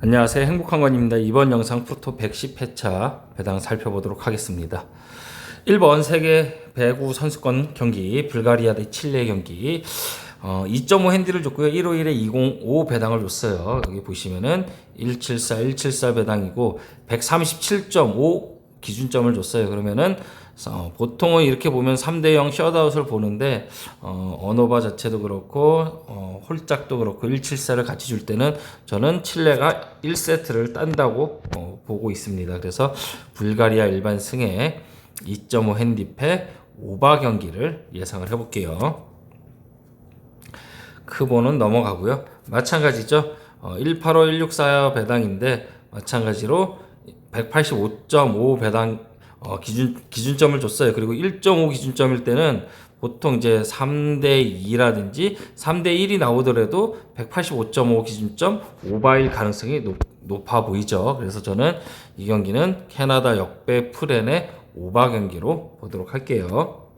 안녕하세요. 행복한 건입니다. 이번 영상 프로토 110회차 배당 살펴보도록 하겠습니다. 1번 세계 배구 선수권 경기 불가리아 대 칠레 경기 어, 2.5 핸디를 줬고요. 151에 205 배당을 줬어요. 여기 보시면은 174 174 배당이고 137.5 기준점을 줬어요. 그러면은 어, 보통은 이렇게 보면 3대 0 셧아웃을 보는데 어, 언어바 자체도 그렇고 어, 홀짝도 그렇고 174를 같이 줄 때는 저는 칠레가 1세트를 딴다고 어, 보고 있습니다. 그래서 불가리아 일반 승에 2.5 핸디패 오바 경기를 예상을 해볼게요. 크보는 넘어가고요. 마찬가지죠. 어, 185, 164 배당인데 마찬가지로 185.5 배당 어, 기준 기준점을 줬어요. 그리고 1.5 기준점일 때는 보통 이제 3대 2라든지 3대 1이 나오더라도 185.5 기준점 오바일 가능성이 높, 높아 보이죠. 그래서 저는 이 경기는 캐나다 역배 프렌의 오바 경기로 보도록 할게요.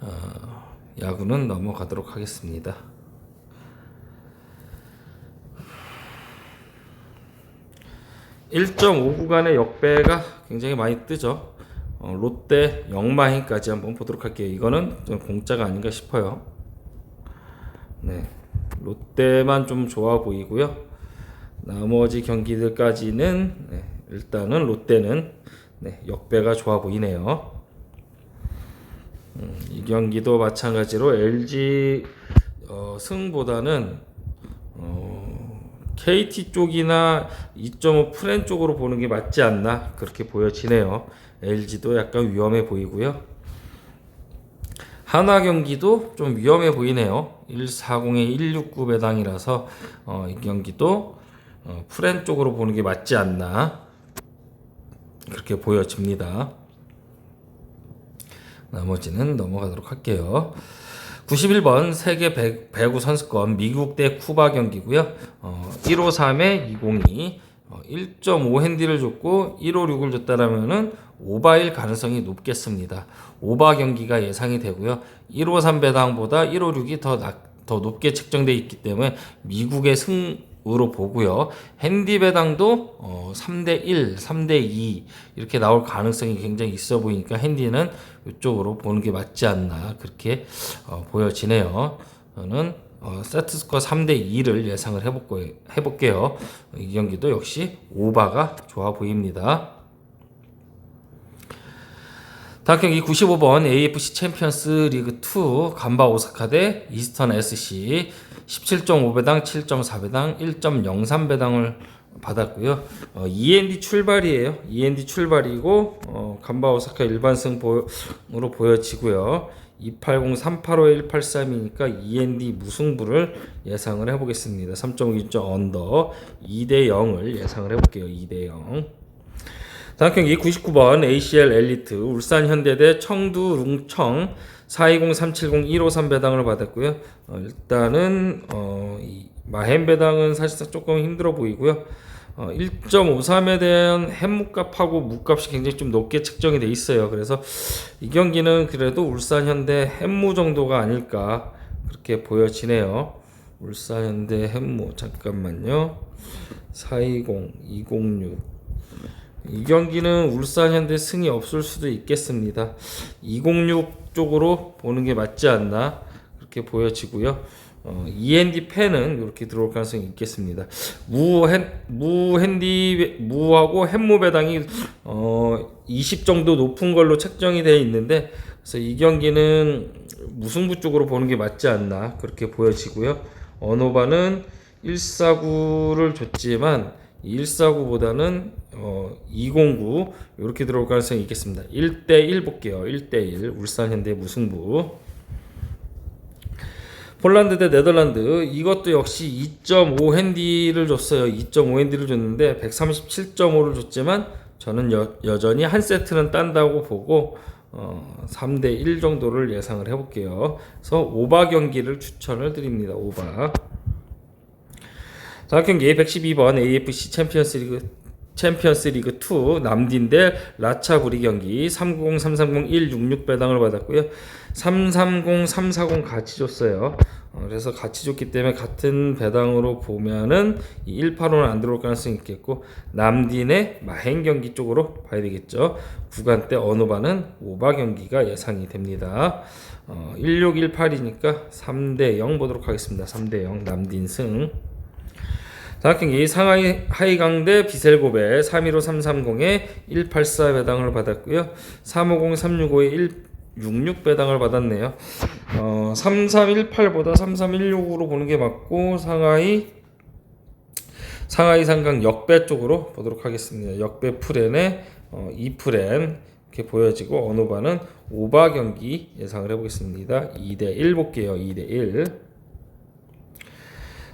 어, 야구는 넘어가도록 하겠습니다. 1.5 구간의 역배가 굉장히 많이 뜨죠. 어, 롯데 영마행까지 한번 보도록 할게요. 이거는 좀 공짜가 아닌가 싶어요. 네, 롯데만 좀 좋아 보이고요. 나머지 경기들까지는 네, 일단은 롯데는 네, 역배가 좋아 보이네요. 음, 이 경기도 마찬가지로 LG 어, 승보다는 어, KT 쪽이나 2.5 프렌 쪽으로 보는 게 맞지 않나 그렇게 보여지네요. LG도 약간 위험해 보이고요. 하나 경기도 좀 위험해 보이네요. 140에 169 배당이라서 어, 이 경기도 어, 프렌 쪽으로 보는 게 맞지 않나 그렇게 보여집니다. 나머지는 넘어가도록 할게요. 91번 세계 배, 배구 선수권 미국 대 쿠바 경기고요. 어, 153에 202 어, 1.5 핸디를 줬고 156을 줬다라면은 오바일 가능성이 높겠습니다. 오바 경기가 예상이 되고요. 153 배당보다 156이 더, 낮, 더 높게 측정돼 있기 때문에 미국의 승 으로 보고요. 핸디 배당도 어, 3대 1, 3대 2 이렇게 나올 가능성이 굉장히 있어 보이니까 핸디는 이쪽으로 보는 게 맞지 않나 그렇게 어, 보여지네요. 저는 어, 세트 스코어 3대 2를 예상을 해볼게요. 해볼게요. 이 경기도 역시 오바가 좋아 보입니다. 다음 경기 95번 AFC 챔피언스 리그 2 간바 오사카 대 이스턴 SC 17.5배당, 7.4배당, 1.03배당을 받았고요. 어, END 출발이에요. END 출발이고 어, 간바 오사카 일반승으로 보여지고요. 280, 385, 183이니까 END 무승부를 예상을 해보겠습니다. 3.5점 언더 2대 0을 예상을 해볼게요. 2대 0. 다음 경기 99번 ACL 엘리트 울산 현대 대 청두 룽청 420 370 153 배당을 받았고요. 어, 일단은 어, 이 마햄 배당은 사실상 조금 힘들어 보이고요. 어, 1.53에 대한 햄무값하고 무값이 굉장히 좀 높게 측정이 돼 있어요. 그래서 이 경기는 그래도 울산 현대 햄무 정도가 아닐까 그렇게 보여지네요. 울산 현대 햄무 잠깐만요. 420 206 이 경기는 울산 현대 승이 없을 수도 있겠습니다. 206 쪽으로 보는 게 맞지 않나 그렇게 보여지고요. 어, END 펜은 이렇게 들어올 가능성이 있겠습니다. 무 핸, 무 핸디 무하고 햄무 배당이 어, 20 정도 높은 걸로 책정이 되어 있는데 그래서 이 경기는 무승부 쪽으로 보는 게 맞지 않나 그렇게 보여지고요. 언어바는 149를 줬지만 149보다는 어, 209 이렇게 들어올 가능성이 있겠습니다. 1대1 볼게요. 1대1 울산 현대 무승부. 폴란드 대 네덜란드 이것도 역시 2.5 핸디를 줬어요. 2.5 핸디를 줬는데 137.5를 줬지만 저는 여, 여전히 한 세트는 딴다고 보고 어, 3대 1 정도를 예상을 해볼게요. 그래서 오바 경기를 추천을 드립니다. 오바. 다음 경기 112번 AFC 챔피언스 리그 챔피언스 리그 2 남딘대 라차구리 경기 390 330 166 배당을 받았고요. 330 340 같이 줬어요. 어, 그래서 같이 줬기 때문에 같은 배당으로 보면은 이 185는 안 들어올 가능성이 있겠고 남딘의 마행 경기 쪽으로 봐야 되겠죠. 구간대 어노바는 오바 경기가 예상이 됩니다. 어, 1618이니까 3대 0 보도록 하겠습니다. 3대 0 남딘 승. 다음 경기 상하이 하이강대 비셀고베 315 330에 184 배당을 받았고요. 350 365에 166 배당을 받았네요. 어, 3318보다 3316으로 보는 게 맞고 상하이 상하이 상강 역배 쪽으로 보도록 하겠습니다. 역배 프렌에 어, 2프렌 이렇게 보여지고 어노바는 오바 경기 예상을 해보겠습니다. 2대 1 볼게요. 2대 1.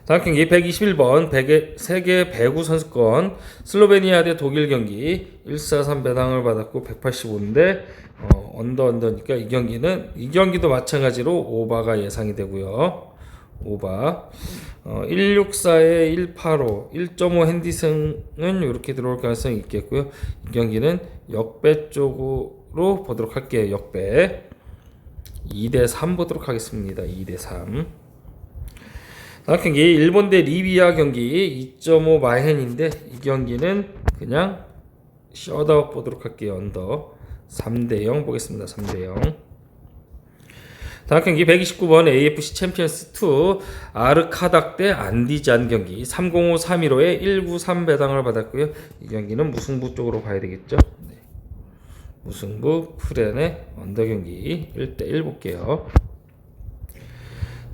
경기 121번 베개, 세계 배구 선수권 슬로베니아 대 독일 경기 143 배당을 받았고 185인데 어, 언더 언더니까 이 경기는 이 경기도 마찬가지로 오바가 예상이 되고요. 오바 어, 164에 185 1.5 핸디승은 이렇게 들어올 가능성이 있겠고요. 이 경기는 역배 쪽으로 보도록 할게요. 역배 2대 3 보도록 하겠습니다. 2대 3 다음 경기 일본 대 리비아 경기 2.5 마헨인데 이 경기는 그냥 셧아웃 보도록 할게요. 언더 3대 0 보겠습니다. 3대 0. 다음 경기 129번 AFC 챔피언스 2 아르카닥 대 안디잔 경기 305 315에 193 배당을 받았고요. 이 경기는 무승부 쪽으로 봐야 되겠죠. 네. 무승부 프렌의 언더 경기 1대 1 볼게요.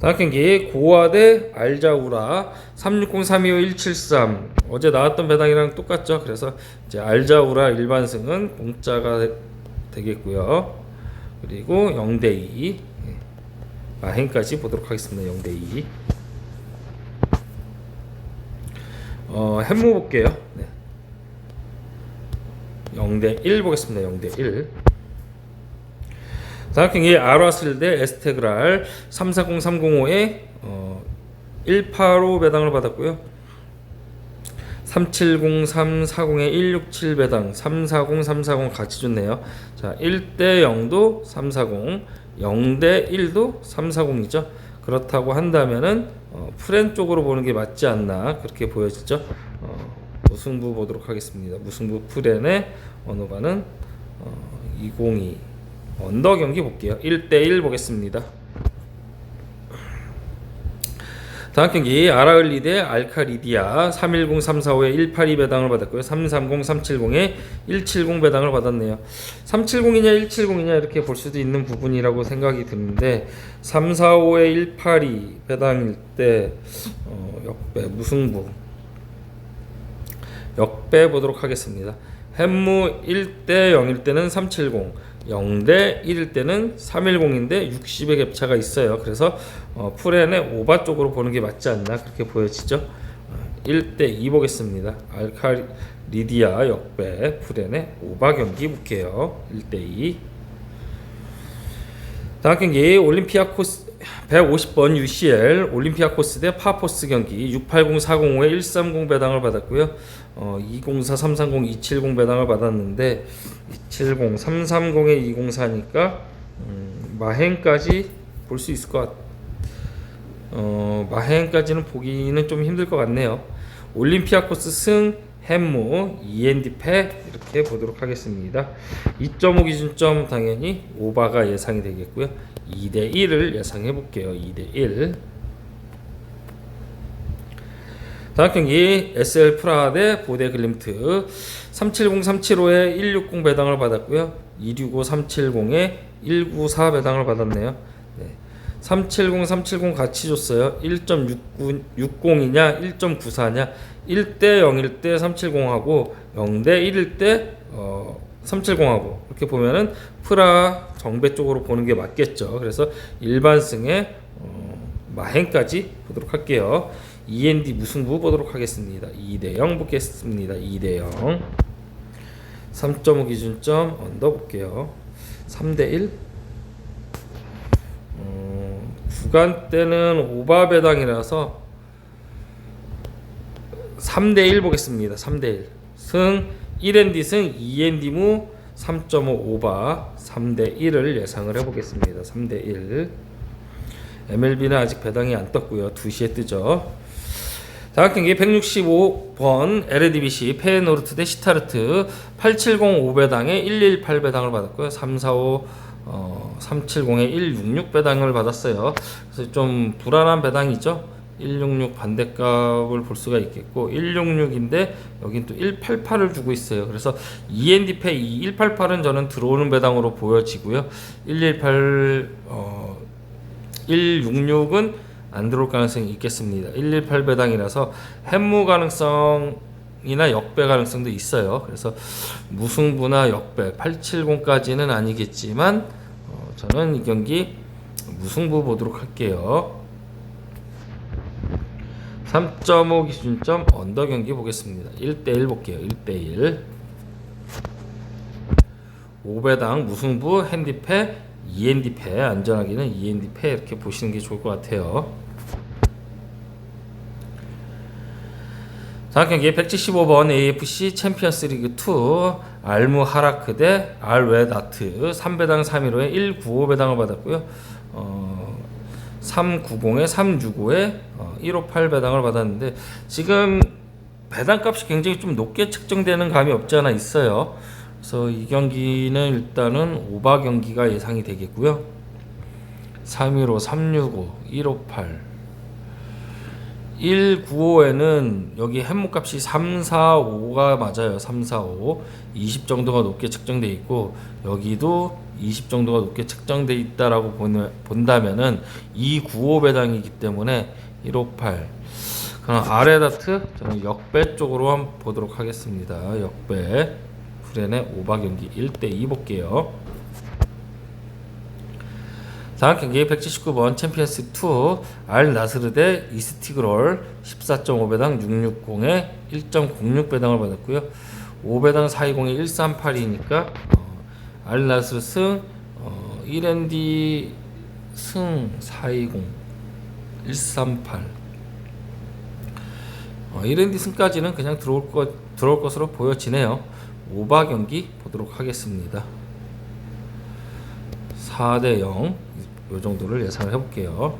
다음 경기 고아 대 알자우라 360 325 173 어제 나왔던 배당이랑 똑같죠. 그래서 이제 알자우라 일반승은 공짜가 되겠고요. 그리고 0대 2 마행까지 보도록 하겠습니다. 0대 2 어, 햄무 볼게요. 네. 0대 1 보겠습니다. 0대 1 다음 경기 아라슬 대 에스테그랄 340305에 어, 185 배당을 받았고요. 370 340에 167 배당 340 340 같이 줬네요. 자, 1대 0도 340 0대 1도 340이죠. 그렇다고 한다면은 어, 프렌 쪽으로 보는 게 맞지 않나 그렇게 보여지죠. 어, 무승부 보도록 하겠습니다. 무승부 프렌의 언어가는 어, 202 언더 경기 볼게요. 1대1 보겠습니다. 다음 경기 아라을리 대 알카리디아 310 345에 182 배당을 받았고요. 330 370에 170 배당을 받았네요. 370이냐 170이냐 이렇게 볼 수도 있는 부분이라고 생각이 드는데 345에 182 배당일 때 어, 역배 무승부 역배 보도록 하겠습니다. 햄무 1대 0일 때는 370 0대 1일 때는 310인데 60의 갭차가 있어요. 그래서 어, 프렌의 오바 쪽으로 보는 게 맞지 않나 그렇게 보여지죠. 어, 1대 2 보겠습니다. 알카리디아 역배 프렌의 오바 경기 볼게요. 1대 2. 다음 경기 올림피아코스 150번 UCL 올림피아코스 대 파포스 경기 680 405에 130 배당을 받았고요. 어, 204 330 270 배당을 받았는데 270 330에 204니까 음, 마행까지 볼 수 있을 것 같. 어, 마행까지는 보기는 좀 힘들 것 같네요. 올림피아코스 승 햄모 END 패 이렇게 보도록 하겠습니다. 2.5 기준점 당연히 오바가 예상이 되겠고요. 2대 1을 예상해 볼게요. 2대 1. 다음 경기 SL 프라하 대 보데 글림트 370 375에 160 배당을 받았고요. 265 370에 194 배당을 받았네요. 네. 370 370 같이 줬어요. 1.60이냐 1.94냐 1대 0일 때 370하고 0대 1일 때 어, 370하고 이렇게 보면은 프라 정배 쪽으로 보는 게 맞겠죠. 그래서 일반승의 어, 마행까지 보도록 할게요. END 무승부 보도록 하겠습니다. 2대 0 보겠습니다. 2대 0 3.5 기준점 언더 볼게요. 3대 1 어, 구간 때는 오바 배당이라서 3대 1 보겠습니다. 3대 1. 승승 1엔디 승 2엔디 무3.5 오바 3대 1을 예상을 해보겠습니다. 3대 1. MLB는 아직 배당이 안 떴고요. 2시에 뜨죠. 다음 경기 165번 LADBC 페노르트 대 시타르트 870 5배당에 118 배당을 받았고요. 345 어, 370에 166 배당을 받았어요. 그래서 좀 불안한 배당이죠. 166 반대값을 볼 수가 있겠고 166인데 여긴 또 188을 주고 있어요. 그래서 END 페이 188은 저는 들어오는 배당으로 보여지고요. 118 어, 166은 안 들어올 가능성이 있겠습니다. 118 배당이라서 햄무 가능성이나 역배 가능성도 있어요. 그래서 무승부나 역배 870까지는 아니겠지만 어, 저는 이 경기 무승부 보도록 할게요. 3.5 기준점 언더 경기 보겠습니다. 1대1 볼게요. 1대1 5배당 무승부 핸디패 2핸디패 안전하기는 2핸디패 이렇게 보시는 게 좋을 것 같아요. 다음 경기 175번 AFC 챔피언스 리그 2 알무 하라크 대 알웨다트 3배당 315에 195배당을 받았고요. 어, 390에 365에 어, 158 배당을 받았는데 지금 배당값이 굉장히 좀 높게 측정되는 감이 없지 않아 있어요. 그래서 이 경기는 일단은 오바 경기가 예상이 되겠고요. 315, 365, 158 195에는 여기 햄목값이 345가 맞아요. 345. 20 정도가 높게 측정돼 있고 여기도 20 정도가 높게 측정돼 있다라고 본다면은 295 배당이기 때문에 158. 그럼 아레다트 저는 역배 쪽으로 한번 보도록 하겠습니다. 역배. 프렌의 오바 경기 1대2 볼게요. 다음 경기 179번 챔피언스 2알 나스르 대 이스티그롤 14.5배당 660에 1.06 배당을 받았고요. 5배당 420에 138이니까 어, 알 나스르 승 어, 1엔디 승420 138 어, 1엔디 승까지는 그냥 들어올 것 들어올 것으로 보여지네요. 오바 경기 보도록 하겠습니다. 4대 0. 요 정도를 예상을 해볼게요.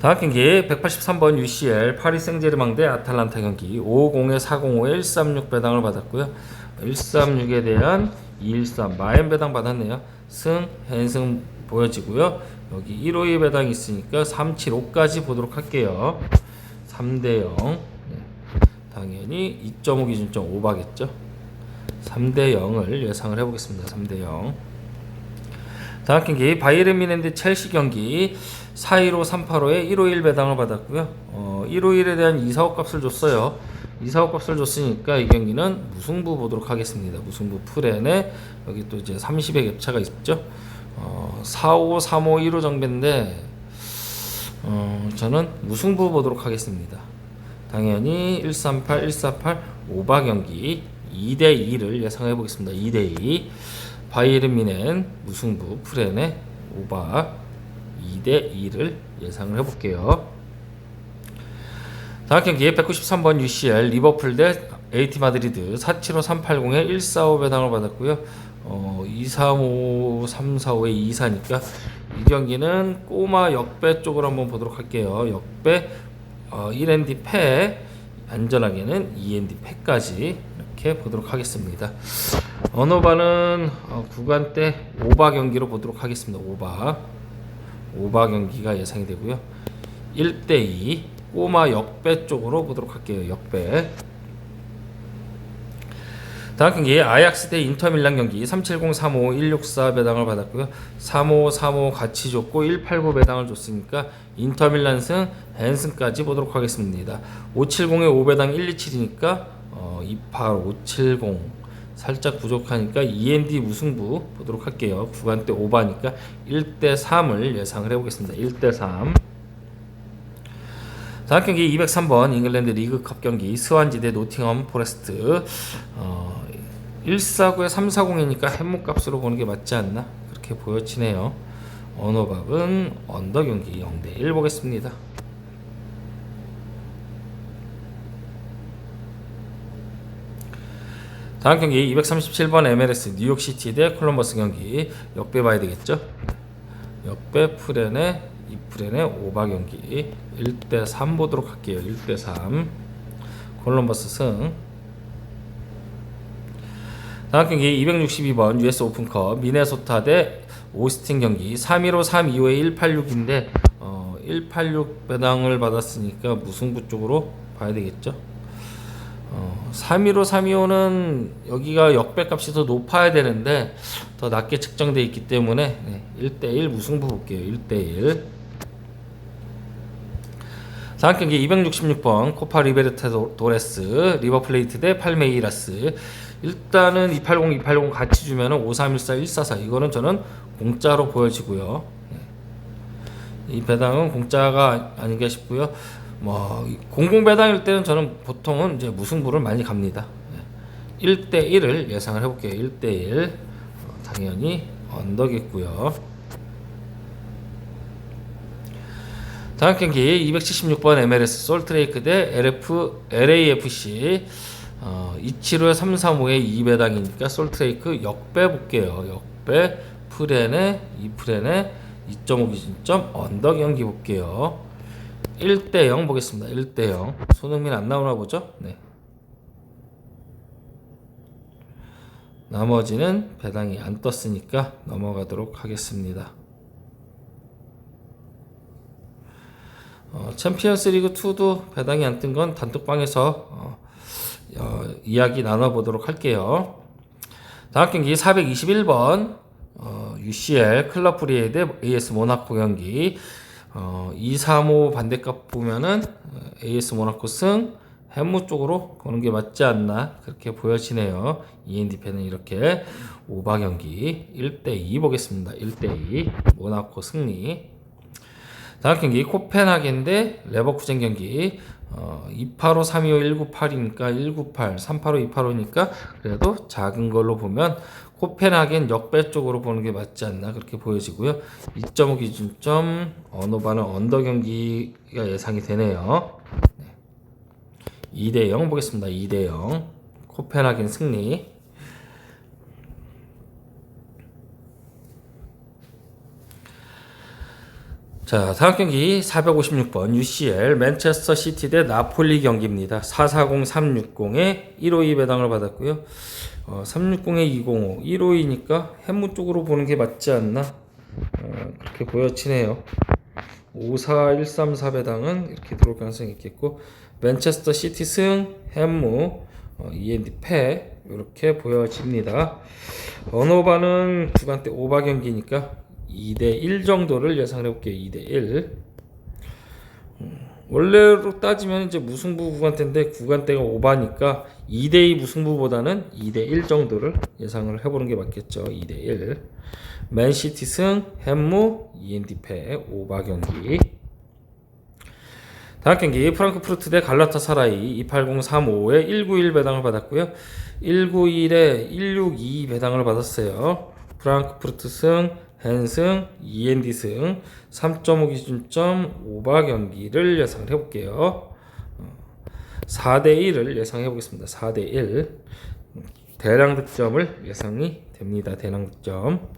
다음 경기 183번 UCL 파리 생제르맹 대 아탈란타 경기 550에 405에 136 배당을 받았고요. 136에 대한 213 마엔 배당 받았네요. 승, 헨승 보여지고요. 여기 152 배당이 있으니까 375까지 보도록 할게요. 3대 0. 네. 당연히 2.5 기준점 오바겠죠. 3대 0을 예상을 해보겠습니다. 3대 0. 다음 경기 바이에른 미넨드 첼시 경기 415 385에 151 배당을 받았고요. 어, 151에 대한 이사업 값을 줬어요. 이사업 값을 줬으니까 이 경기는 무승부 보도록 하겠습니다. 무승부 풀엔에 여기 또 이제 30의 격차가 있죠. 어, 45 35 15 정배인데 어, 저는 무승부 보도록 하겠습니다. 당연히 138 148 오바 경기 2대 2를 예상해 보겠습니다. 2대 2. 바이에른 미넨 무승부 프렌의 오바 2대 2를 예상을 해볼게요. 다음 경기 193번 UCL 리버풀 대 AT 마드리드 475 380에 145 배당을 받았고요. 어, 235 345에 24니까 이 경기는 꼬마 역배 쪽으로 한번 보도록 할게요. 역배 어, 1엔디 패 안전하게는 2엔디 패까지 이렇게 보도록 하겠습니다. 언어바는 어, 구간대 오바 경기로 보도록 하겠습니다. 오바 오바 경기가 예상이 되고요. 1대2 꼬마 역배 쪽으로 보도록 할게요. 역배 다음 경기 아약스 대 인터밀란 경기 370 35 164 배당을 받았고요. 35 35 같이 줬고 189 배당을 줬으니까 인터밀란 승 헨승까지 보도록 하겠습니다. 570에 5배당 127이니까 어, 28 570 살짝 부족하니까 END 무승부 보도록 할게요. 구간대 오바니까 1대 3을 예상을 해보겠습니다. 1대 3. 다음 경기 203번 잉글랜드 리그컵 경기 스완지 대 노팅엄 포레스트 어, 149에 340이니까 햄목 값으로 보는 게 맞지 않나 그렇게 보여지네요. 언어밥은 언더 경기 0대 1 보겠습니다. 다음 경기 237번 MLS 뉴욕시티 대 콜럼버스 경기 역배 봐야 되겠죠? 역배 프렌의 이프렌의 오바 경기 1대 3 보도록 할게요. 1대 3 콜럼버스 승 다음 경기 262번 US 오픈컵 미네소타 대 오스틴 경기 315 325에 186인데 어, 186 배당을 받았으니까 무승부 쪽으로 봐야 되겠죠. 어, 315 325는 여기가 역배 값이 더 높아야 되는데 더 낮게 측정돼 있기 때문에 네, 1대1 무승부 볼게요. 1대1 다음 경기 266번 코파 리베르타 도레스 리버플레이트 대 팔메이라스 일단은 280 280 같이 주면 은 5314 144 이거는 저는 공짜로 보여지고요. 네. 이 배당은 공짜가 아닌가 싶고요. 뭐 공공 배당일 때는 저는 보통은 이제 무승부를 많이 갑니다. 네. 1대 1을 예상을 해볼게요. 1대 1 어, 당연히 언덕이고요. 다음 경기 276번 MLS 솔트레이크 대 LF LAFC 어, 275에 335에 2배당이니까 솔트레이크 역배 볼게요. 역배 프렌에 2프렌에 2.5 기준점 언덕 연기 볼게요. 1대 0 보겠습니다. 1대 0. 손흥민 안 나오나 보죠? 네. 나머지는 배당이 안 떴으니까 넘어가도록 하겠습니다. 어, 챔피언스 리그 2도 배당이 안 뜬 건 단톡방에서 어, 어, 이야기 나눠보도록 할게요. 다음 경기 421번 어, UCL 클럽 프리에 대 AS 모나코 경기 어, 235 반대값 보면은 어, AS 모나코 승 햄무 쪽으로 보는 게 맞지 않나 그렇게 보여지네요. ENDP는 이렇게 오바 경기 1대2 보겠습니다. 1대2 모나코 승리 다음 경기 코펜하겐 대 레버쿠젠 경기 어, 285, 325, 198이니까 198, 385, 285니까 그래도 작은 걸로 보면 코펜하겐 역배 쪽으로 보는 게 맞지 않나 그렇게 보여지고요. 2.5 기준점 어노바는 언더 경기가 예상이 되네요. 네. 2대 0 보겠습니다. 2대 0 코펜하겐 승리. 자, 다음 경기 456번 UCL 맨체스터 시티 대 나폴리 경기입니다. 440360에 152 배당을 받았고요. 어, 360에 205, 152니까 햄무 쪽으로 보는 게 맞지 않나? 어, 그렇게 보여지네요. 54134 배당은 이렇게 들어올 가능성이 있겠고 맨체스터 시티 승, 햄무, 어, END 패 이렇게 보여집니다. 언어바는 구간대 오바 경기니까 2대 1 정도를 예상해 볼게요. 2대 1. 음, 원래로 따지면 이제 무승부 구간대인데 구간대가 오바니까 2대 2 무승부보다는 2대 1 정도를 예상을 해보는 게 맞겠죠. 2대 1. 맨시티 승, 햄무, 패, 오바 경기. 다음 경기 프랑크푸르트 대 갈라타사라이 28035에 191 배당을 받았고요. 191에 162 배당을 받았어요. 프랑크푸르트 승, 헨승, END 승, 3.5 기준점 오바 경기를 예상을 해볼게요. 4대 1을 예상해 보겠습니다. 4대 1 대량 득점을 예상이 됩니다. 대량 득점.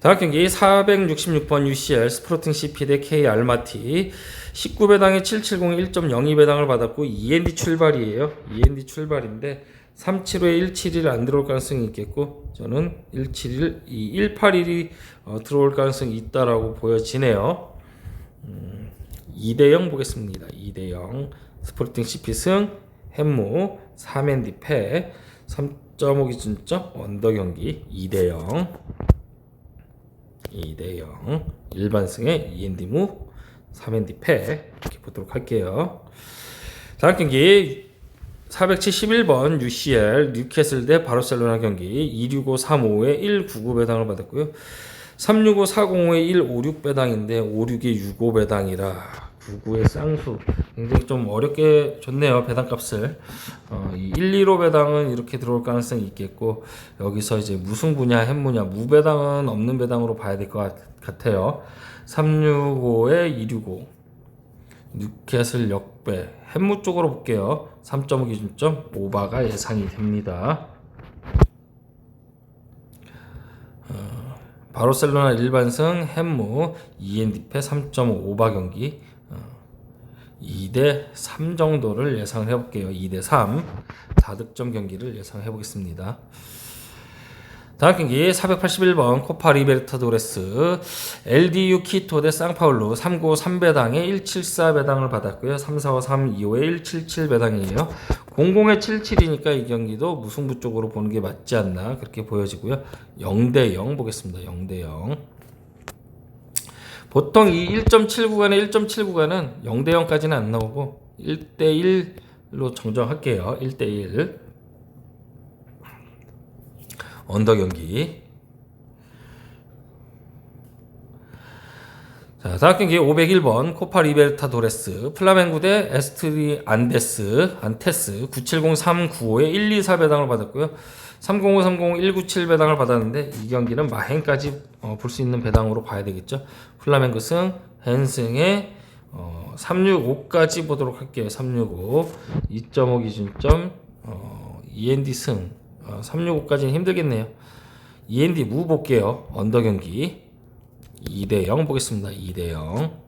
다음 경기 466번 UCL 스프로팅 CP 대 K 알마티 19배당에 770 1.02배당을 받았고 END 출발이에요. END 출발인데 375에 171이 안 들어올 가능성이 있겠고 저는 171, 이 181이 어, 들어올 가능성이 있다라고 보여지네요. 음, 2대 0 보겠습니다. 2대 0 스포팅 CP 승 햄무 3엔디 패 3.5 기준점 언더 경기 2대 0 2대 0 일반 승에 2엔디 무 3엔디 패 이렇게 보도록 할게요. 다음 경기 471번 UCL 뉴캐슬 대 바르셀로나 경기 26535에 199 배당을 받았고요. 365 405에 156 배당인데 56에 65 배당이라 99의 쌍수. 굉장히 좀 어렵게 줬네요 배당값을. 어, 이125 배당은 이렇게 들어올 가능성이 있겠고 여기서 이제 무승부냐 햄무냐 무배당은 없는 배당으로 봐야 될 것 같아요. 365에 265 뉴캐슬 역 6배 햄무 쪽으로 볼게요. 3.5 기준점 5바가 예상이 됩니다. 어, 바르셀로나 일반승 햄무 2엔디페 3.5 5바 경기 어, 2대 3 정도를 예상해 볼게요. 2대 3 4득점 경기를 예상해 보겠습니다. 다음 경기 481번 코파 리베르타도레스 LDU 키토 대 쌍파울루 395 3배당에 174 배당을 받았고요. 345 325에 177 배당이에요. 00에 77이니까 이 경기도 무승부 쪽으로 보는 게 맞지 않나 그렇게 보여지고요. 0대 0 보겠습니다. 0대 0. 보통 이 1.7 구간에 1.7 구간은 0대 0까지는 안 나오고 1대 1로 정정할게요. 1대 1. 언더 경기. 자, 다음 경기 501번 코파 리베르타 도레스 플라멩구 대 에스트리 안데스 안테스 970395에 124 배당을 받았고요. 305 301 197 배당을 받았는데 이 경기는 마행까지 어, 볼 수 있는 배당으로 봐야 되겠죠. 플라멩구 승, 헨승의 어, 365까지 보도록 할게요. 365 2.5 기준점 어, END 승 어, 365까지는 힘들겠네요. END 무 볼게요. 언더 경기 2대 0 보겠습니다. 2대 0.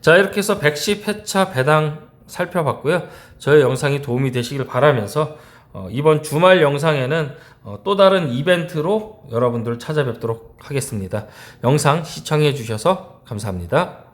자, 이렇게 해서 110회차 배당 살펴봤고요. 저희 영상이 도움이 되시길 바라면서 어, 이번 주말 영상에는 어, 또 다른 이벤트로 여러분들 찾아뵙도록 하겠습니다. 영상 시청해 주셔서 감사합니다.